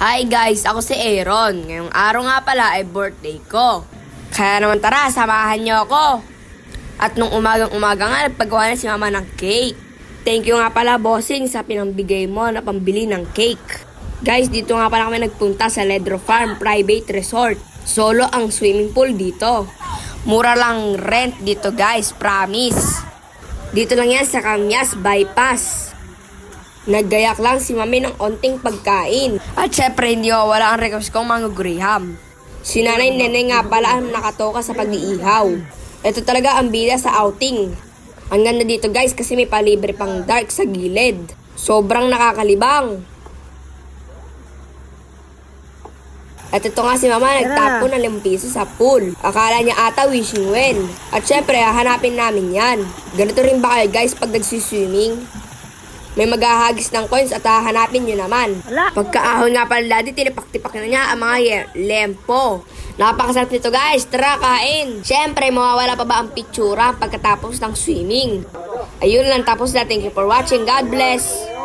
Hi guys, ako si Aaron. Ngayong araw nga pala ay birthday ko. Kaya naman tara, samahan niyo ako. At nung umagang umaga nga, nagpagawa na si mama ng cake. Thank you nga pala, bossing, sa pinambigay mo na pambili ng cake. Guys, dito nga pala kami nagpunta sa Ledro Farm Private Resort. Solo ang swimming pool dito. Mura lang rent dito guys, promise. Dito lang yan sa Kamyas Bypass. Naggayak lang si mami ng onting pagkain. At syempre, hindi ko wala ang request kong mga graham. Si nanay nene nga pala ang nakatoka sa pag-iihaw. Ito talaga ang bida sa outing. Ang ganda dito guys kasi may palibre pang dark sa gilid. Sobrang nakakalibang. At ito nga si mama nagtapo ng 5 piso sa pool. Akala niya ata wishing well. At syempre, hahanapin namin yan. Ganito rin ba kayo guys pag nagsiswimming? May maghahagis ng coins at hahanapin nyo naman. Pagkaahon nga pala dati, tinipak-tipak na niya ang mga lempo. Napakasarap nito guys, tara kain. Siyempre, mawawala pa ba ang pictura pagkatapos ng swimming? Ayun lang, tapos na. Thank you for watching. God bless.